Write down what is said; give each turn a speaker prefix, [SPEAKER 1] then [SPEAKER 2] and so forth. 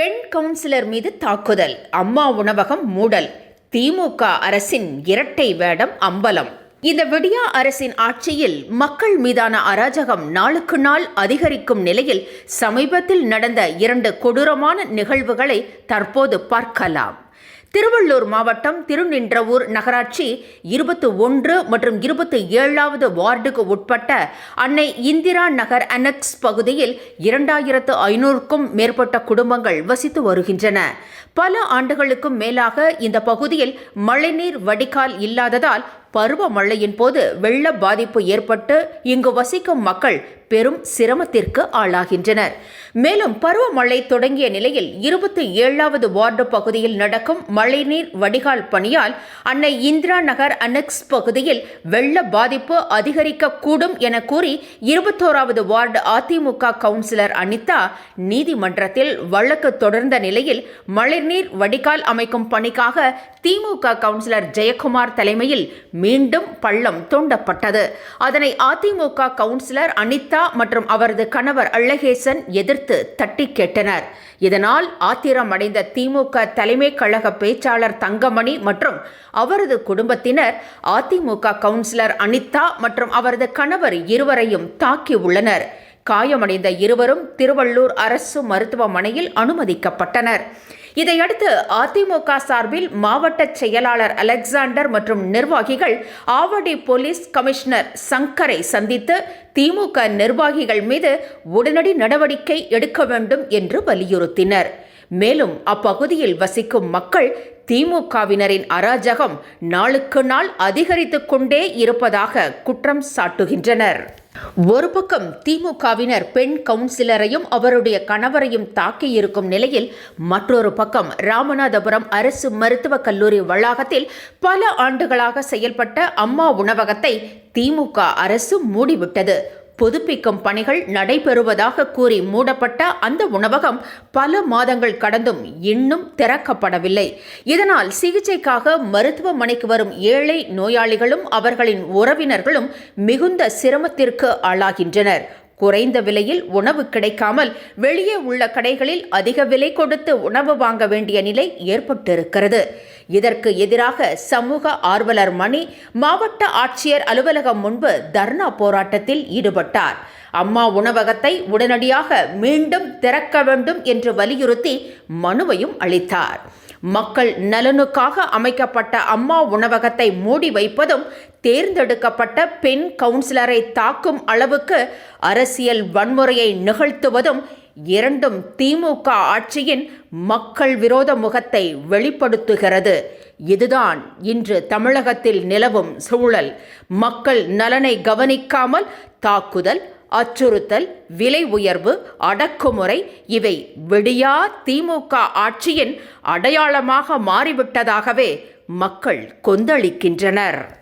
[SPEAKER 1] பெண் கவுன்சிலர் மீது தாக்குதல் அம்மா உணவகம் மூடல் திமுக அரசின் இரட்டை வேடம் அம்பலம். இந்த விடியா அரசின் ஆட்சியில் மக்கள் மீதான அராஜகம் நாளுக்கு நாள் அதிகரிக்கும் நிலையில் சமீபத்தில் நடந்த இரண்டு கொடூரமான நிகழ்வுகளை தற்போது பார்க்கலாம். திருவள்ளூர் மாவட்டம் திருநின்றவூர் நகராட்சி இருபத்தி ஒன்று மற்றும் இருபத்தி ஏழாவது வார்டுக்கு உட்பட்ட அன்னை இந்திரா நகர் அனெக்ஸ் பகுதியில் இரண்டாயிரத்து ஐநூறுக்கும் மேற்பட்ட குடும்பங்கள் வசித்து வருகின்றன. பல ஆண்டுகளுக்கும் மேலாக இந்த பகுதியில் மழைநீர் வடிகால் இல்லாததால் பருவமழையின் போது வெள்ள பாதிப்பு ஏற்பட்டு இங்கு வசிக்கும் மக்கள் பெரும் சிரமத்திற்கு ஆளாகின்றனர். மேலும் பருவமழை தொடங்கிய நிலையில் இருபத்தி ஏழாவது வார்டு பகுதியில் நடக்கும் மழைநீர் வடிகால் பணியால் அன்னை இந்திரா நகர் அனெக்ஸ் பகுதியில் வெள்ள பாதிப்பு அதிகரிக்கக்கூடும் என கூறி இருபத்தோராவது வார்டு அதிமுக கவுன்சிலர் அனிதா நீதிமன்றத்தில் வழக்கு தொடர்ந்த நிலையில் மழைநீர் வடிகால் அமைக்கும் பணிக்காக திமுக கவுன்சிலர் ஜெயக்குமார் தலைமையில் மீண்டும் பள்ளம் தோண்டப்பட்டது. அதனை அதிமுக கவுன்சிலர் அனிதா மற்றும் அவரது கணவர் அழகேசன் எதிர்த்து தட்டி கேட்டனர். இதனால் ஆத்திரமடைந்த திமுக தலைமை கழக பேச்சாளர் தங்கமணி மற்றும் அவரது குடும்பத்தினர் அதிமுக கவுன்சிலர் அனிதா மற்றும் அவரது கணவர் இருவரையும் தாக்கியுள்ளனர் காயமடைந்த இருவரும் திருவள்ளூர் அரசு மருத்துவமனையில் அனுமதிக்கப்பட்டனர். இதையடுத்து அதிமுக சார்பில் மாவட்ட செயலாளர் அலெக்சாண்டர் மற்றும் நிர்வாகிகள் ஆவடி போலீஸ் கமிஷனர் சங்கரை சந்தித்து திமுக நிர்வாகிகள் மீது உடனடி நடவடிக்கை எடுக்க வேண்டும் என்று வலியுறுத்தினர். மேலும் அப்பகுதியில் வசிக்கும் மக்கள் திமுகவினரின் அராஜகம் நாளுக்கு நாள் அதிகரித்துக் கொண்டே இருப்பதாக குற்றம் சாட்டுகின்றனர். ஒரு பக்கம் திமுகவினர் பெண் கவுன்சிலரையும் அவருடைய கணவரையும் தாக்கியிருக்கும் நிலையில் மற்றொரு பக்கம் ராமநாதபுரம் அரசு மருத்துவக் கல்லூரி வளாகத்தில் பல ஆண்டுகளாக செயல்பட்ட அம்மா உணவகத்தை திமுக அரசு மூடிவிட்டது. புதுப்பிக்கும் பணிகள் நடைபெறுவதாக கூறி மூடப்பட்ட அந்த உணவகம் பல மாதங்கள் கடந்தும் இன்னும் திறக்கப்படவில்லை. இதனால் சிகிச்சைக்காக மருத்துவமனைக்கு வரும் ஏழை நோயாளிகளும் அவர்களின் உறவினர்களும் மிகுந்த சிரமத்திற்கு ஆளாகின்றனர். குறைந்த விலையில் உணவு கிடைக்காமல் வெளியே உள்ள கடைகளில் அதிக விலை கொடுத்து உணவு வாங்க வேண்டிய நிலை ஏற்பட்டிருக்கிறது. இதற்கு எதிராக சமூக ஆர்வலர் மணி மாவட்ட ஆட்சியர் அலுவலகம் முன்பு தர்ணா போராட்டத்தில் ஈடுபட்டார். அம்மா உணவகத்தை உடனடியாக மீண்டும் திறக்க வேண்டும் என்று வலியுறுத்தி மனுவையும் அளித்தார். மக்கள் நலனுக்காக அமைக்கப்பட்ட அம்மா உணவகத்தை மூடி வைப்பதும் தேர்ந்தெடுக்கப்பட்ட பெண் கவுன்சிலரை தாக்கும் அளவுக்கு அரசியல் வன்முறையை நிகழ்த்துவதும் இரண்டும் திமுக ஆட்சியின் மக்கள் விரோத முகத்தை வெளிப்படுத்துகிறது. இதுதான் இன்று தமிழகத்தில் நிலவும் சூழல். மக்கள் நலனை கவனிக்காமல் தாக்குதல் அச்சுறுத்தல் விலை உயர்வு அடக்குமுறை இவை விடியா திமுக ஆட்சியின் அடையாளமாக மாறிவிட்டதாகவே மக்கள் கொந்தளிக்கின்றனர்.